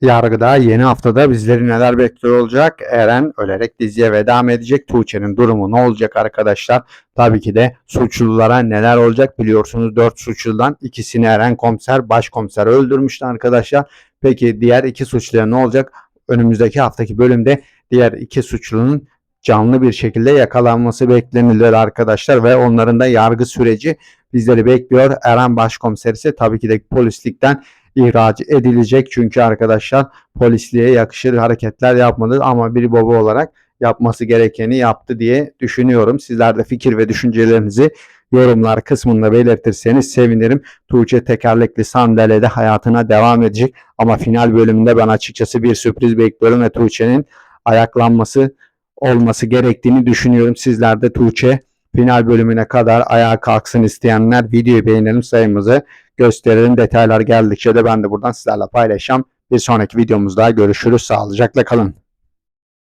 Yargıda yeni haftada bizleri neler bekliyor olacak? Eren ölerek diziye veda mı edecek? Tuğçe'nin durumu ne olacak arkadaşlar? Tabii ki de suçlulara neler olacak biliyorsunuz 4 suçludan ikisini Eren komiser başkomiser öldürmüştü arkadaşlar. Peki diğer iki suçluya ne olacak? Önümüzdeki haftaki bölümde diğer iki suçlunun canlı bir şekilde yakalanması beklenilir arkadaşlar ve onların da yargı süreci bizleri bekliyor. Eren başkomiser ise tabii ki de polislikten ihraç edilecek çünkü arkadaşlar polisliğe yakışır hareketler yapmadı ama bir baba olarak yapması gerekeni yaptı diye düşünüyorum. Sizler de fikir ve düşüncelerinizi yorumlar kısmında belirtirseniz sevinirim. Tuğçe tekerlekli sandalyede hayatına devam edecek ama final bölümünde ben açıkçası bir sürpriz bekliyorum ve Tuğçe'nin ayaklanması olması gerektiğini düşünüyorum. Sizler de Tuğçe final bölümüne kadar ayağa kalksın isteyenler videoyu beğenelim sayımızı gösterelim. Detaylar geldikçe de ben de buradan sizlerle paylaşacağım. Bir sonraki videomuzda görüşürüz. Sağlıcakla kalın.